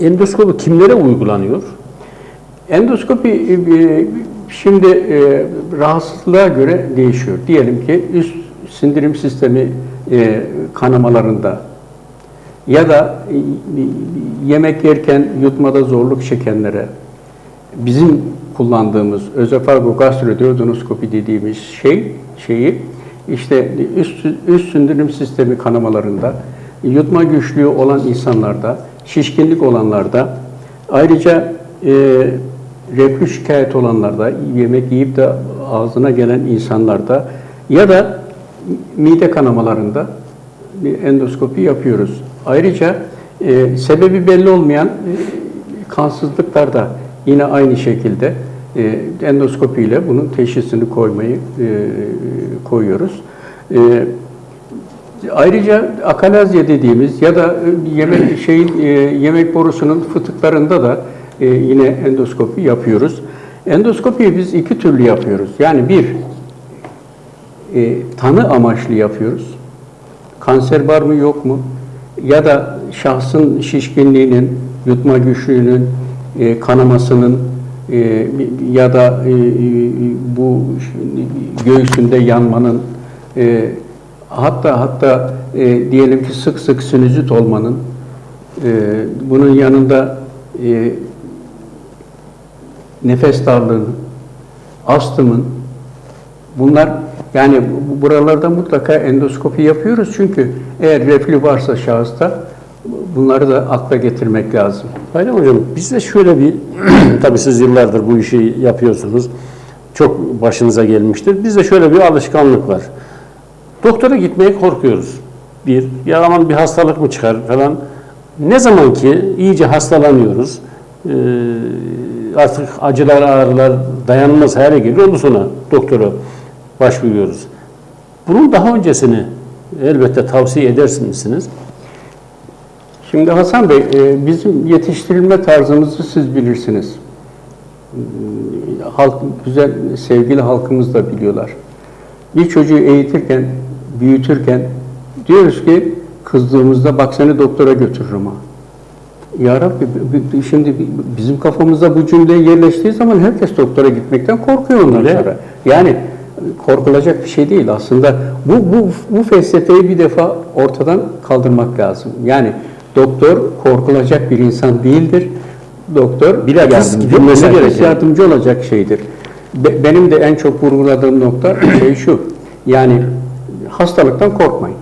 endoskopi kimlere uygulanıyor? Endoskopi e, şimdi e, rahatsızlığa göre değişiyor. Diyelim ki üst sindirim sistemi e, kanamalarında ya da e, yemek yerken yutmada zorluk çekenlere bizim kullandığımız özofagogastroduodenoskopi dediğimiz şey şeyi işte üst, üst sindirim sistemi kanamalarında yutma güçlüğü olan insanlarda, şişkinlik olanlarda ayrıca e, reflü şikayet olanlarda, yemek yiyip de ağzına gelen insanlarda ya da mide kanamalarında bir endoskopi yapıyoruz. Ayrıca e, sebebi belli olmayan e, kansızlıklarda yine aynı şekilde e, endoskopi ile bunun teşhisini koymayı e, koyuyoruz. E, Ayrıca akalazya dediğimiz ya da yemek şeyin e, yemek borusunun fıtıklarında da e, yine endoskopi yapıyoruz. Endoskopiyi biz iki türlü yapıyoruz. Yani bir e, tanı amaçlı yapıyoruz. Kanser var mı yok mu? Ya da şahsın şişkinliğinin, yutma güçlüğünün, e, kanamasının e, ya da e, bu göğsünde yanmanın e, hatta hatta e, diyelim ki sık sık sinüzit olmanın e, bunun yanında e, nefes darlığının, astımın bunlar yani bu- buralarda mutlaka endoskopi yapıyoruz çünkü eğer reflü varsa şahısta bunları da akla getirmek lazım. Bayram Hocam bizde şöyle bir, tabii siz yıllardır bu işi yapıyorsunuz. Çok başınıza gelmiştir. Bizde şöyle bir alışkanlık var. Doktora gitmeye korkuyoruz. Bir, ya aman bir hastalık mı çıkar falan. Ne zaman ki iyice hastalanıyoruz, eee, artık acılar, ağrılar dayanılmaz hale geliyor. Ondan sonra doktora başvuruyoruz. Bunun daha öncesini elbette tavsiye edersiniz misiniz? Şimdi Hasan Bey, e, bizim yetiştirilme tarzımızı siz bilirsiniz. E, Halk, güzel, sevgili halkımız da biliyorlar. Bir çocuğu eğitirken, büyütürken diyoruz ki kızdığımızda bak seni doktora götürürüm ha. Ya Rabbi, şimdi bizim kafamızda bu cümle yerleştiği zaman herkes doktora gitmekten korkuyor ondan Öyle. sonra. Yani korkulacak bir şey değil aslında. Bu, bu, bu felsefeyi bir defa ortadan kaldırmak lazım. Yani doktor korkulacak bir insan değildir. Doktor Bilakis yardımcı, gereken. yardımcı olacak şeydir. Be- benim de en çok vurguladığım nokta şey şu. Yani hastalıktan korkmayın.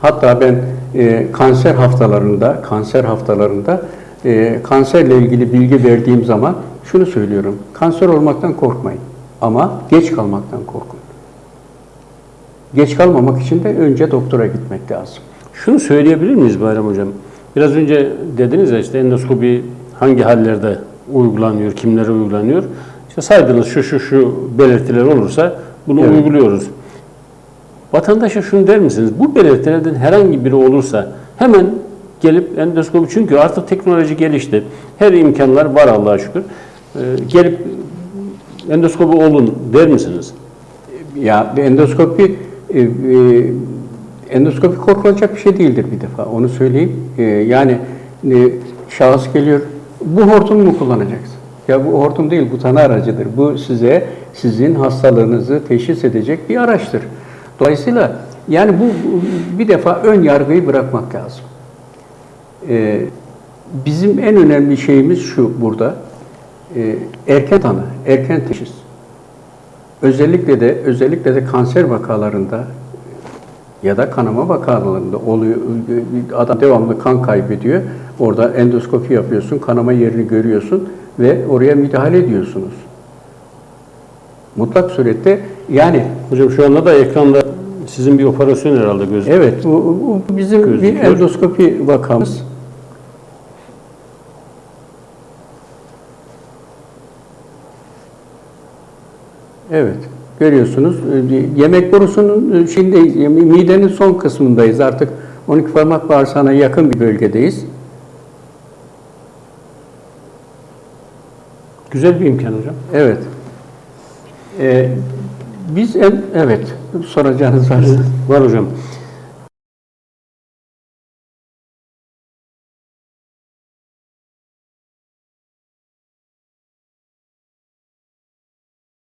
Hatta ben e, kanser haftalarında, kanser haftalarında e, kanserle ilgili bilgi verdiğim zaman şunu söylüyorum. Kanser olmaktan korkmayın. Ama geç kalmaktan korkun. Geç kalmamak için de önce doktora gitmek lazım. Şunu söyleyebilir miyiz Bayram Hocam? Biraz önce dediniz ya işte endoskopi hangi hallerde uygulanıyor, kimlere uygulanıyor? İşte saydınız şu şu şu belirtiler olursa bunu Evet. uyguluyoruz. Vatandaşa şunu der misiniz? Bu belirtilerden herhangi biri olursa hemen gelip endoskopi çünkü artık teknoloji gelişti. Her imkanlar var Allah'a şükür. Ee, gelip endoskopi olun der misiniz? Ya endoskopi e, e, endoskopi korkulacak bir şey değildir bir defa. Onu söyleyeyim. E, yani e, şahıs geliyor. Bu hortumu mu kullanacaksın? Ya bu hortum değil, bu tanı aracıdır. Bu size sizin hastalığınızı teşhis edecek bir araçtır. Dolayısıyla yani bu bir defa ön yargıyı bırakmak lazım. E, bizim en önemli şeyimiz şu burada. E, erken tanı, erken teşhis. Özellikle de özellikle de kanser vakalarında ya da kanama vakalarında oluyor. Adam devamlı kan kaybediyor. Orada endoskopi yapıyorsun, kanama yerini görüyorsun ve oraya müdahale ediyorsunuz. Mutlak surette yani Hocam şu anda da ekranda sizin bir operasyon herhalde gözüküyor. evet bu, bu bizim bir Gözüküyor. endoskopi vakamız. Evet. Görüyorsunuz. e, Yemek borusunun e, şeyindeyiz. yani Midenin son kısmındayız. Artık 12 parmak bağırsağına yakın bir bölgedeyiz. Güzel bir imkan hocam. Evet. Ee, biz en, evet soracağınız varsa. Var hocam.